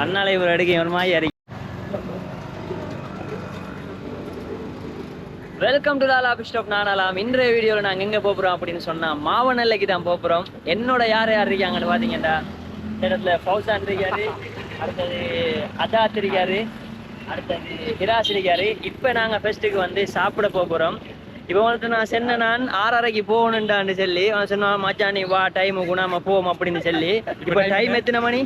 கண்ணாலை ஒரு எடுக்க ஒரு மாதிரி அறி வெல்கம் டு லாலா ஆஃப் நானாலாம் இன்றைய வீடியோவில் நாங்கள் எங்கே போகிறோம் அப்படின்னு சொன்னால் மாவனல்லைக்கு தான் போகிறோம் என்னோட யார் யார் இருக்காங்கன்னு பார்த்தீங்கன்னா இடத்துல ஃபவுசான் இருக்காரு அடுத்தது அதாத் இருக்காரு அடுத்தது ஹிராஸ் இருக்காரு. இப்போ நாங்கள் ஃபெஸ்ட்டுக்கு வந்து சாப்பிட போகிறோம் இப்போ வந்துட்டு நான் சென்ன நான் ஆறரைக்கு போகணுண்டான்னு சொல்லி. அவன் சொன்னான் மச்சான் நீ வா டைமு குணாம போவோம் அப்படின்னு சொல்லி. இப்போ டைம் எத்தனை மணி?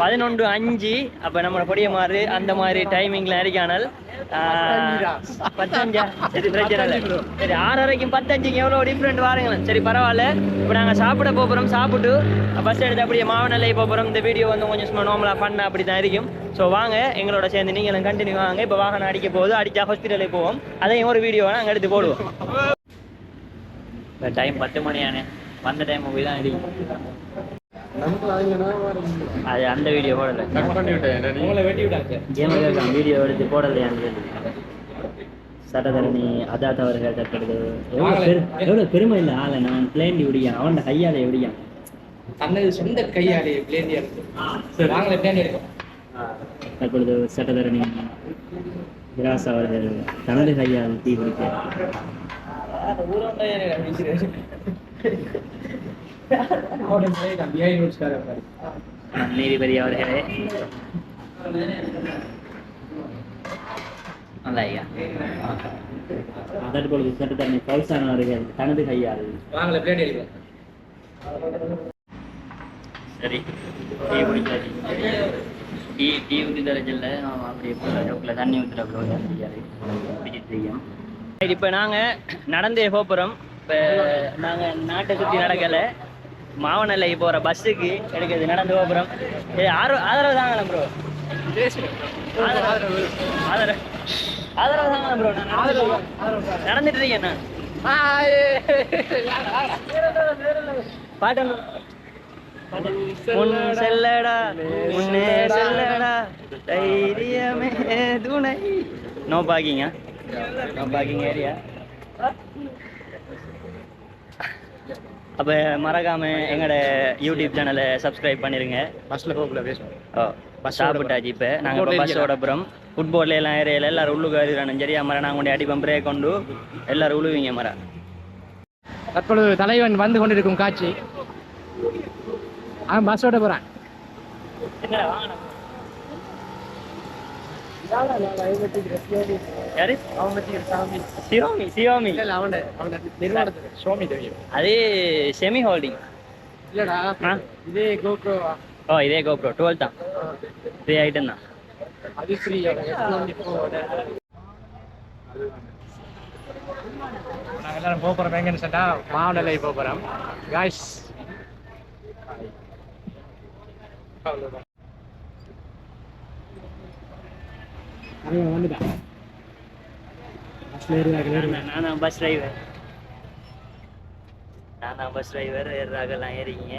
பதினொன்று அஞ்சு அப்போ நம்ம பொடிய மாதிரி அந்த மாதிரி டைமிங்ல இருக்கானால் பத்தஞ்சா சரி பிரச்சனை இல்லை. சரி ஆறரைக்கும் பத்தஞ்சுக்கு எவ்வளோ டிஃப்ரெண்ட் வாருங்களேன். சரி பரவாயில்ல. இப்போ நாங்கள் சாப்பிட போகிறோம் சாப்பிட்டு பஸ் எடுத்து அப்படியே மாவனல்லை போகிறோம் இந்த வீடியோ வந்து கொஞ்சம் சும்மா நார்மலாக பண்ண அப்படி தான் இருக்கும். ஸோ வாங்க எங்களோட சேர்ந்து நீங்களும் கண்டினியூ வாங்க. இப்போ வாகனம் அடிக்க போகுது அடிச்சா ஹாஸ்பிட்டலுக்கு போவோம். அதையும் ஒரு வீடியோ நாங்கள் எடுத்து போடுவோம். டைம் பத்து மணியானே வந்த டைம் போய் தான் அடிக்கும் அது அந்த வீடியோ போடல. கேம் இருக்கான் வீடியோ எடுத்து போடலையான்னு சட்டத்தரணி அதாத் அவர்கள் தக்கிறது எவ்வளோ பெரு எவ்வளோ பெருமை இல்லை ஆளை நான் பிளேண்டி விடியான் அவன் கையால் எப்படியான் தனது சொந்த கையாலே பிளேண்டி எடுத்து. வாங்கல பிளேண்டி எடுக்கும் தற்பொழுது சட்டத்தரணி விராஸ் அவர்கள் தனது கையால் தீ குடித்தார் நீதிபதி அவர்களே நல்லா ஐயா அதற்பொழுது சட்டத்தரணி கௌசான் அவர்கள் தனது கையால் சரி டீ குடிச்சாச்சு டீ டீ ஊற்றி தரச்சில்ல அப்படியே ஜோக்கில் தண்ணி ஊற்றுற முடியாது குடிச்சிட்டு இப்போ நாங்கள் நடந்தே போகிறோம் இப்போ நாங்கள் நாட்டை சுற்றி நடக்கலை. மாவனல்லைக்கு போகிற பஸ்ஸுக்கு எடுக்கிறது நடந்து போகிறோம் ஆதரவு ஆதரவு ப்ரோ ஆதரவு ஆதரவு ப்ரோ நடந்துட்டு இருக்கேன் நான். பாட்டு முன் செல்லடா முன்னே செல்லடா தைரியமே துணை. நோ பார்க்கிங்க நோ பார்க்கிங் ஏரியா அப்போ மறக்காம எங்களோட யூடியூப் சேனலை சப்ஸ்கிரைப் பண்ணிருங்க. பஸ்ல போகல பேசுவோம் ஓ சாப்பிட்டாச்சு இப்போ. நாங்கள் இப்போ பஸ்ஸோட அப்புறம் ஃபுட்பால்ல எல்லாம் ஏரியாவில் எல்லாரும் உள்ளுக்கு அறிகிறானு சரியா மரம் நாங்கள் கொண்டு அடிப்போம் பிரேக் கொண்டு. எல்லாரும் உழுவீங்க மரம். தற்பொழுது தலைவன் வந்து கொண்டிருக்கும் காட்சி. அவன் பஸ்ஸோட போறான் என்னடா வாங்கண்ணா யாரு சிரோமி சிரோமி இல்ல அவன் அவன் நிறுவனத்துக்கு சுவாமி தெரியும் அது செமி ஹோல்டிங் இல்லடா இதே கோப்ரோ ஓ இதே கோப்ரோ டுவெல் தான். த்ரீ ஐட்டம் தான். அது ஃப்ரீ நாங்கள் எல்லாரும் போக போகிறோம் எங்கன்னு சொன்னால் மாவனலை போக போகிறோம் காய்ஸ் வந்துட்டான் நான் தான் பஸ் டிரைவர் நான் தான் பஸ் டிரைவர் ஏறாகலாம் ஏறிங்க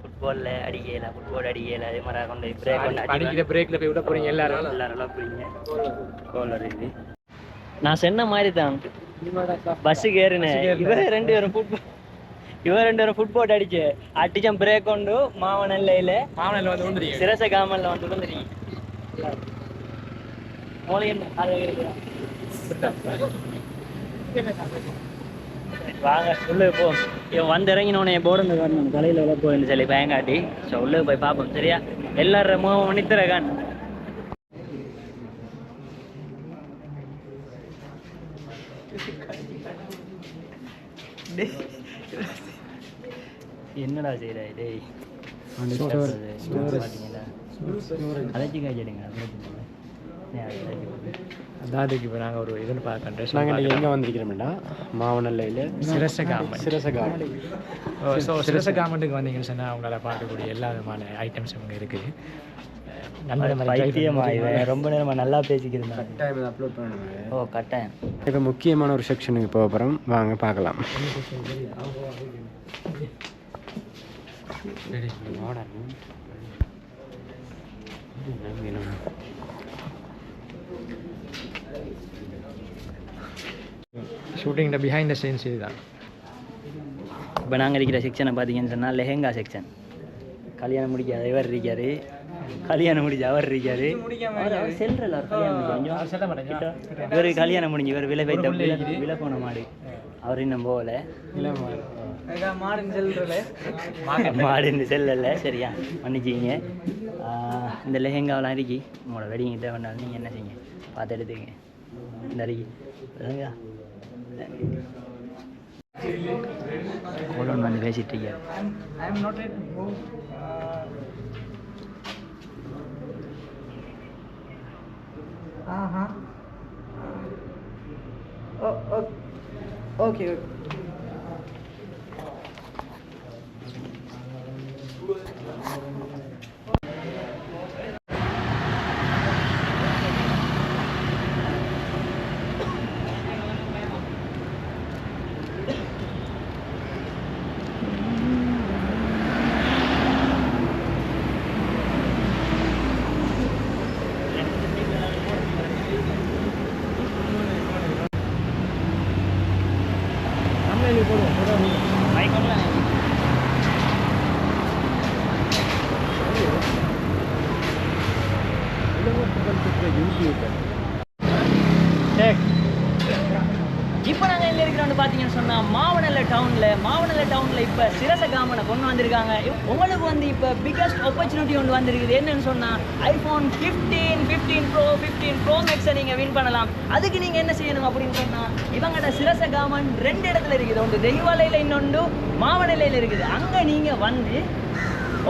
ஃபுட்பாலில் அடிக்கல ஃபுட்பால் அடிக்கல அதே மாதிரி கொண்டு பிரேக் கொண்டு பிரேக்ல போய் விட போறீங்க எல்லாரும். எல்லாரும் நான் சொன்ன மாதிரி தான் பஸ்ஸுக்கு ஏறினேன் இவ ரெண்டு பேரும் ஃபுட்பால் இவ ரெண்டு பேரும் ஃபுட்பால் அடிச்சு அடிச்சம் பிரேக் கொண்டு மாவனல்லையில் மாவனல்ல வந்து சிரச காமல்ல வந்து வந்துருக்கீங்க அது இருக்குதா? வாங்க உள்ள போ. இவன் வந்து இறங்கினோடனே போர்டு வரணும் தலையில உள்ள போயிருந்து சொல்லி பயங்காட்டி. ஸோ உள்ள போய் பார்ப்போம் சரியா? எல்லாரும் மோ மணித்திரகான் என்னடா செய்யற டேய் அழைச்சி காய்ச்சிடுங்க. அதாதுக்கு இப்போ நாங்கள் ஒரு இதுன்னு பார்க்கறோம். நாங்கள் எங்கே வந்திருக்கிறோம்னா மாவனல்லையில். சிரசகாமன். சிரசகாமி ஸோ சிரச கவர்மெண்ட்டுக்கு வந்தீங்கன்னு சொன்னால் அவங்களால பார்க்கக்கூடிய எல்லா விதமான ஐட்டம்ஸ் இவங்க இருக்குது ரொம்ப நேரமா நல்லா பேசிக்கிறேன் அப்லோட் பண்ணுவேன் ஓ கட்டாயம். இப்போ முக்கியமான ஒரு செக்ஷனுக்கு போக போகிறோம் வாங்க பார்க்கலாம். ஷூட்டிங் பிஹைண்ட் த சீன்ஸ் இதுதான் இப்போ நாங்கள் இருக்கிற செக்ஷனை பார்த்தீங்கன்னு சொன்னால் லெஹெங்கா செக்ஷன் கல்யாணம் முடிக்காத இவர் இருக்காரு கல்யாணம் முடிஞ்ச அவர் இருக்காரு அவர் செல்றல. இவரு கல்யாணம் முடிஞ்சு இவர் விலை வைத்த விலை விலை போன மாடு அவர் இன்னும் போகல மாடுன்னு செல்லல சரியா? மன்னிச்சிங்க. ஆஹ் இந்த லெஹெங்காவெலாம் இருக்கி உங்களோட வெட்டிங் கிட்ட வேண்டாம் நீங்கள் என்ன செய்யுங்க? பார்த்து எடுத்துங்க இந்த அருகி. லெஹங்கா. கோலன் வந்து பேசிட்டு இருக்காரு. I am not இப்போ நாங்கள் எங்கே இருக்கிறோம்னு பார்த்தீங்கன்னு சொன்னால் மாவனல்ல டவுனில் மாவனல்ல டவுனில் இப்போ சிரசகாமனை கொண்டு வந்திருக்காங்க. உங்களுக்கு வந்து இப்போ பிக்கஸ்ட் ஆப்பர்ச்சுனிட்டி ஒன்று வந்திருக்குது. என்னன்னு சொன்னால் iPhone fifteen fifteen pro fifteen pro மேக்ஸை நீங்கள் வின் பண்ணலாம். அதுக்கு நீங்கள் என்ன செய்யணும் அப்படின்னு சொன்னால் இவங்கள்ட்ட சிரசகாமன் ரெண்டு இடத்துல இருக்குது. ஒன்று தெய்வாலையில் இன்னொன்று மாவனல்லையில் இருக்குது. அங்கே நீங்கள் வந்து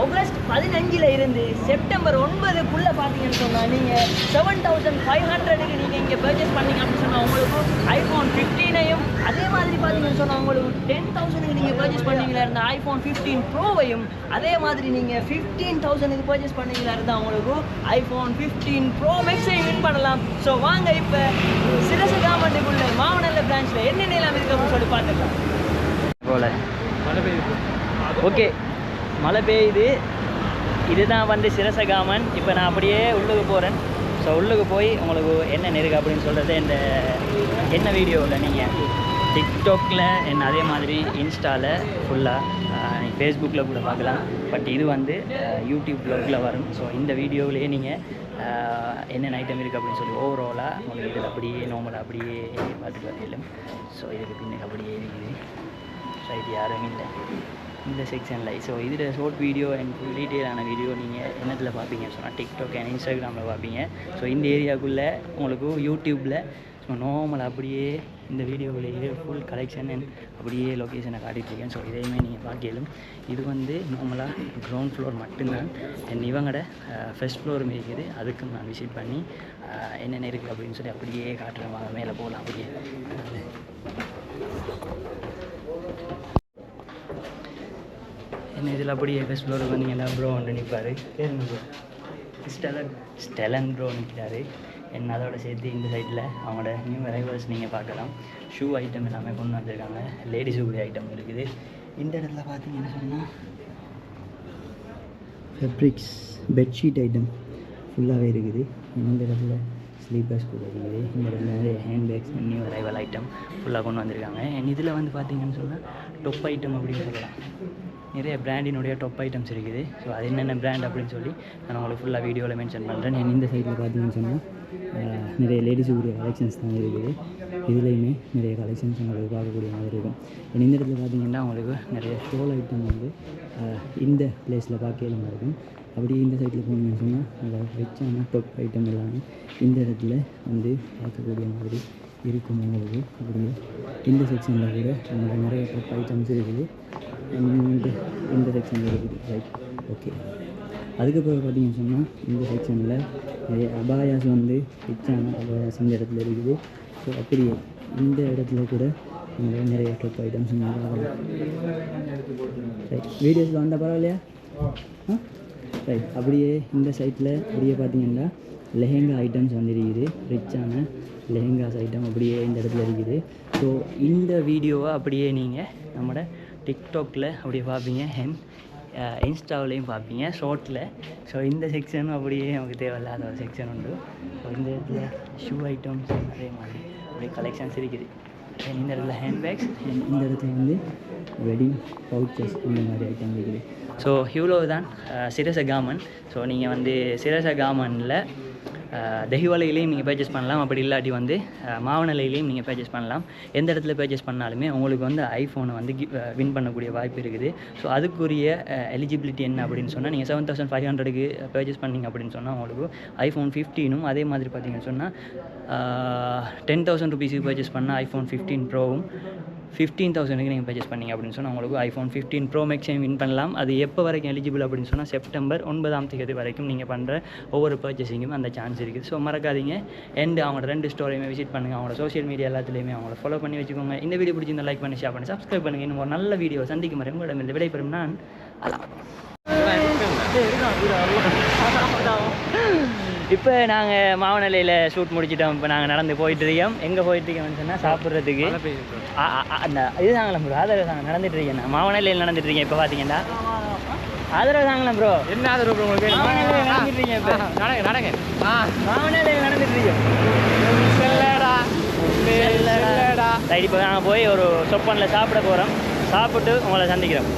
ஆகஸ்ட் பதினஞ்சில் இருந்து செப்டம்பர் ஒன்பதுக்குள்ளே பார்த்தீங்கன்னு சொன்னால் நீங்கள் செவன் தௌசண்ட் ஃபைவ் ஹண்ட்ரடுக்கு நீங்கள் இங்கே பர்ச்சேஸ் பண்ணீங்க அப்படின்னு சொன்னால் உங்களுக்கு ஐஃபோன் ஃபிஃப்டீனையும் அதே மாதிரி பார்த்தீங்கன்னு சொன்னால் உங்களுக்கு டென் தௌசண்ட்க்கு நீங்கள் பர்ச்சேஸ் பண்ணீங்களா இருந்தால் ஐஃபோன் ஃபிஃப்டீன் ப்ரோவையும் அதே மாதிரி நீங்கள் ஃபிஃப்டீன் தௌசண்ட்க்கு பர்ச்சேஸ் பண்ணீங்களா இருந்தால் உங்களுக்கு ஐஃபோன் ஃபிஃப்டீன் ப்ரோ மேக்ஸையும் வின் பண்ணலாம். ஸோ வாங்க இப்போ சிரசு காமண்டுக்குள்ள மாவனல்ல பிரான்ச்சில் என்னென்ன எல்லாம் இருக்கு அப்படின்னு சொல்லி பார்த்துக்கலாம். போல. மழை பெய்யுது. ஓகே மழை பெய்யுது. இதுதான் வந்து சிரசகாமன். இப்போ நான் அப்படியே உள்ளுக்கு போகிறேன் ஸோ உள்ளுக்கு போய் உங்களுக்கு என்ன இருக்கு அப்படின்னு சொல்கிறது இந்த என்ன வீடியோவில் நீங்கள் டிக்டாக்கில் என்ன அதே மாதிரி இன்ஸ்டாவில் ஃபுல்லாக நீங்கள் ஃபேஸ்புக்கில் கூட பார்க்கலாம். பட் இது வந்து யூடியூப் ப்ளாகில் வரும். ஸோ இந்த வீடியோவிலேயே நீங்கள் என்னென்ன ஐட்டம் இருக்குது அப்படின்னு சொல்லி ஓவராலாக உங்களுக்கு இதில் அப்படியே நார்மலாக அப்படியே பார்த்துட்டு வரையிலும் ஸோ இதுக்கு பின்னுக்கு அப்படியே இருக்குது. இது யாரும் இல்லை. இந்த செக்ஷனில் ஸோ இதில் ஷார்ட் வீடியோ அண்ட் ஃபுல் டீட்டெயிலான வீடியோ நீங்கள் என்னத்தில் பார்ப்பீங்க சொன்னால் டிக்டாக் அண்ட் இன்ஸ்டாகிராமில் பார்ப்பீங்க. ஸோ இந்த ஏரியாவுக்குள்ளே உங்களுக்கு யூடியூப்பில் ஸோ நார்மல் அப்படியே இந்த வீடியோவிலேயே ஃபுல் கலெக்ஷன் அண்ட் அப்படியே லொக்கேஷனை காட்டிகிட்ருக்கேன் ஸோ இதையுமே நீங்கள் பார்க்கலும் இது வந்து நார்மலாக க்ரௌண்ட் ஃப்ளோர் மட்டும்தான். என் இவங்களோட ஃபஸ்ட் ஃப்ளோரும் இருக்குது. அதுக்கும் நான் விசிட் பண்ணி என்னென்ன இருக்குது அப்படின்னு சொல்லி அப்படியே காட்டுறேன். வாங்க மேலே போகலாம் அப்படியே. என்ன இதில் அப்படியே ஃபஸ்ட் ஃப்ளோர் வந்தீங்கன்னா ப்ரோ ஒன்று நிற்பார் பேருங்க ப்ரோ ஸ்டெலன். ஸ்டெலன் ப்ரோ நிற்கிறாரு என்ன அதோட சேர்த்து இந்த சைடில் அவங்களோட நியூ அரைவல்ஸ் நீங்கள் பார்க்கலாம். ஷூ ஐட்டம் எல்லாமே கொண்டு வந்திருக்காங்க. லேடிஸ் கூடிய ஐட்டம் இருக்குது. இந்த இடத்துல பார்த்தீங்கன்னா சொன்னால் ஃபேப்ரிக்ஸ் பெட்ஷீட் ஐட்டம் ஃபுல்லாகவே இருக்குது. இந்த இடத்துல ஸ்லீப்பர்ஸ் கூட இருக்குது. இந்த இடத்துல நிறைய hand bags new arrival item ஃபுல்லாக கொண்டு வந்திருக்காங்க. இதில் வந்து பார்த்தீங்கன்னு சொன்னால் டொப் ஐட்டம் அப்படின்னு சொல்லலாம். நிறைய பிராண்டினுடைய டொப் ஐட்டம்ஸ் இருக்குது. ஸோ அது என்னென்ன பிராண்ட் அப்படின்னு சொல்லி நான் உங்களுக்கு ஃபுல்லாக வீடியோவில் மென்ஷன் பண்ணுறேன் நான் இந்த சைடில் பார்த்தீங்கன்னு சொன்னால் நிறைய லேடிஸுக்குரிய கலெக்ஷன்ஸ் தான் இருக்குது. இதுலேயுமே நிறைய கலெக்ஷன்ஸ் உங்களுக்கு பார்க்கக்கூடிய மாதிரி இருக்கும். And இந்த இடத்துல பார்த்தீங்கன்னா உங்களுக்கு நிறைய ஷோல் ஐட்டம் வந்து இந்த பிளேஸில் பார்க்கல இருக்கும். அப்படி இந்த சைடில் போனீங்கன்னு சொன்னால் அந்த ரிச்சான டொப் ஐட்டம் எல்லாமே இந்த இடத்துல வந்து பார்க்கக்கூடிய மாதிரி இருக்கும் உங்களுக்கு. அப்படி இந்த செக்ஷனில் கூட உங்களுக்கு நிறைய டொப் ஐட்டம்ஸ் இருக்குது. இந்த இந்த செக்ஷனில் இருக்குது. ரைட் ஓகே அதுக்கப்புறம் பார்த்தீங்கன்னு சொன்னால் இந்த செக்ஷனில் நிறைய அபாயாஸ் வந்து ரிச்சான அபாயாஸ் இந்த இடத்துல இருக்குது. ஸோ அப்படியே இந்த இடத்துல கூட உங்களுக்கு நிறைய டாப் ஐட்டம்ஸ் ரைட் வீடியோஸில் வந்தால் பரவாயில்லையா? ஆ ரைட் அப்படியே இந்த சைட்டில் அப்படியே பார்த்தீங்கன்னா லெஹெங்கா ஐட்டம்ஸ் வந்து இருக்குது. ரிச்சான லெஹெங்காஸ் ஐட்டம் அப்படியே இந்த இடத்துல இருக்குது. ஸோ இந்த வீடியோவை அப்படியே நீங்கள் நம்மளோட டிக்டாக்ல அப்படியே பார்ப்பீங்க ஹென் இன்ஸ்டாவிலையும் பார்ப்பீங்க ஷார்ட்டில் ஸோ இந்த செக்ஷனும் அப்படியே நமக்கு தேவையில்லாத ஒரு செக்ஷன் உண்டு. ஸோ இந்த இடத்துல ஷூ ஐட்டம்ஸ் அதே மாதிரி. அப்படியே கலெக்ஷன்ஸ் இருக்குது இந்த இடத்துல ஹேண்ட்பேக்ஸ் இந்த இடத்துல வந்து வெட்டிங் பவுச்சஸ் இந்த மாதிரி ஐட்டம் இருக்குது. ஸோ இவ்வளோ தான் சிரச காமன் ஸோ நீங்கள் வந்து சிரச காமனில் தெஹிவாலையிலையும் நீங்கள் பர்ச்சேஸ் பண்ணலாம். அப்படி இல்லாட்டி வந்து மாவனலையிலையும் நீங்கள் பர்ச்சேஸ் பண்ணலாம். எந்த இடத்துல பர்ச்சேஸ் பண்ணாலுமே உங்களுக்கு வந்து ஐஃபோனை வந்து வின் பண்ணக்கூடிய வாய்ப்பு இருக்குது. ஸோ அதுக்குரிய எலிஜிபிலிட்டி என்ன அப்படின்னு சொன்னால் நீங்கள் செவன் தௌசண்ட் ஃபைவ் ஹண்ட்ரடுக்கு பர்ச்சேஸ் பண்ணீங்க அப்படின்னு சொன்னால் உங்களுக்கு ஐஃபோன் ஃபிஃப்டீனும் அதே மாதிரி பார்த்தீங்கன்னு சொன்னால் டென் தௌசண்ட் ருபீஸுக்கு பர்ச்சேஸ் பண்ணால் ஐஃபோன் ஃபிஃப்டீன் ப்ரோவும் ஃபிஃப்டீன் தௌசண்ட்க்கு நீங்கள் பர்ச்சேஸ் பண்ணீங்க அப்படின்னு சொன்னால் உங்களுக்கு ஐஃபோன் ஃபிஃப்டீன் ப்ரோ மேக்ஸையும் வின் பண்ணலாம். அது எப்போ வரைக்கும் எலிஜிபிள் அப்படின்னு சொன்னால் செப்டம்பர் ஒன்பதாம் தேதி வரைக்கும் நீங்கள் பண்ணுற ஒவ்வொரு பர்ச்சேசிங்கும் அந்த சான்ஸ் இருக்குது. ஸோ மறக்காதீங்க. எண்ட் அவங்களோட ரெண்டு ஸ்டோரியுமே விசிட் பண்ணுங்கள் அவங்களோட சோஷியல் மீடியா எல்லாத்துலேயுமே அவங்கள ஃபாலோ பண்ணி வச்சுக்கோங்க. இந்த வீடியோ பிடிச்சிருந்தா லைக் பண்ணி ஷேர் பண்ணி சப்ஸ்கிரைப் பண்ணுங்கள் இன்னும் ஒரு நல்ல வீடியோ சந்திக்கும் வரை உங்களிடம் விடைபெறும். நான் அலாம் இப்போ நாங்கள் மாவனலையில் ஷூட் முடிச்சிட்டோம். இப்போ நாங்கள் நடந்து போயிட்டு இருக்கோம். எங்கே போயிட்டு இருக்கோம்னு சொன்னால் சாப்பிட்றதுக்கு. அந்த இதுதாங்களா ப்ரோ ஆதரவு தாங்க நடந்துட்டு இருக்கேன் நான். மாவனலையில் நடந்துட்டு இருக்கேன் இப்போ பார்த்தீங்கன்னா ஆதரவு தாங்களா ப்ரோ என்ன ஆதரவு உங்களுக்கு? மாவனலையில் நடந்துட்டு இருக்கேன் இப்போ. நடங்க நடங்க. மாவனலையில் நடந்துட்டு இருக்கேன். செல்லடா. செல்லடா. சரி இப்போ நாங்கள் போய் ஒரு சொப்பனில் சாப்பிட போகிறோம் சாப்பிட்டு உங்களை சந்திக்கிறோம்.